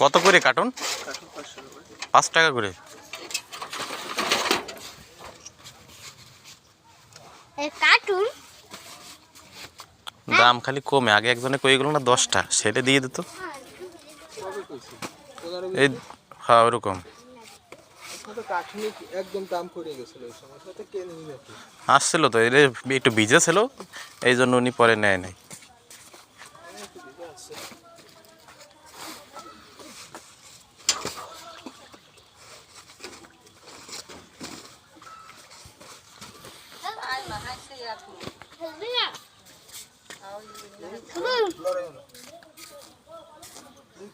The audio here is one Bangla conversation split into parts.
কত করে কার্টুন? পাঁচ টাকা করে। কার্টুন? দাম খালি কমে। আগে একজনে কয়ে গেল না দশটা। সেটা দিয়ে দিত। এই হ্যাঁ ওরকম। তো কাঠুনি একদম দাম পড়ে গেছিল ওই সময়। তো কে নিয়ে নাকি আসছিল তো এর একটু ভিজে ছিল এই জন্য উনি পরে নেয় নাই? শুনুন, লড়াই না দুই কি তিনশো কত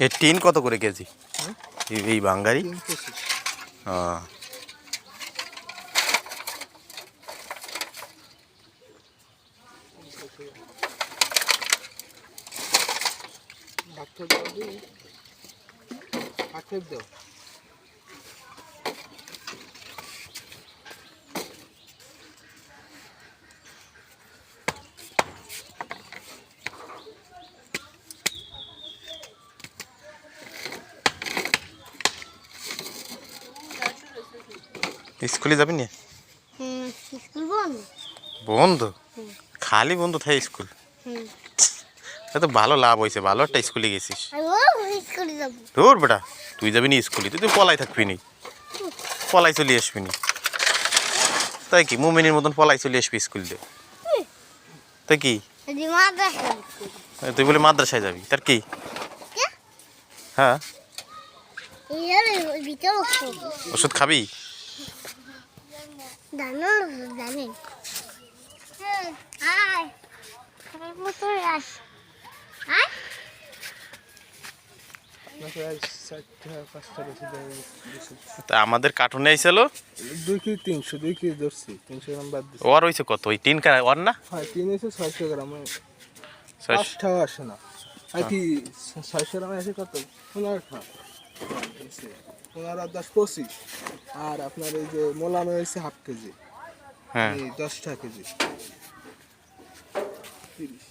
এর টিন কত করে কেজি? এই- বাঙ্গারি? হ্যাঁ দাও। স্কুলে যাবি না? স্কুল বন্ধ। বন্ধ? খালি বন্ধ থাকে স্কুল? এ তো ভালো লাভ হয়েছে ভালো একটা স্কুলে গেছিস। তোর বেটা তুই যাবি নি স্কুলে? তুই তো পলাই থাকবি নি। পলাই চলে আসবি নি। তাই কি মুমিনের মতন পলাই চলে আসবি স্কুল দিয়ে? তাই কি? তুই বলে মাদ্রাসায় যাবি তার কি? হ্যাঁ। ওষুধ খাবি? জানেন হ্যাঁ, আয় মতো আস আয়। তা আমাদের কার্টুনে আইছিল? দুই কেজি তিনশো দুই কেজি ধরছি তিনশো গ্রাম বাদ দিচ্ছি ওর হয়েছে কত? ওই তিন কা ওর না? হয় তিন এসে ছয়শো গ্রাম পাঁচটাও আসে না। আর কি ছয়শো গ্রামে আসে কত? পনেরোটা পনেরো আর দশ পঁচিশ। আর আপনার এই যে মোলানো হয়েছে হাফ কেজি। হ্যাঁ। এই দশটা কেজি। তিরিশ।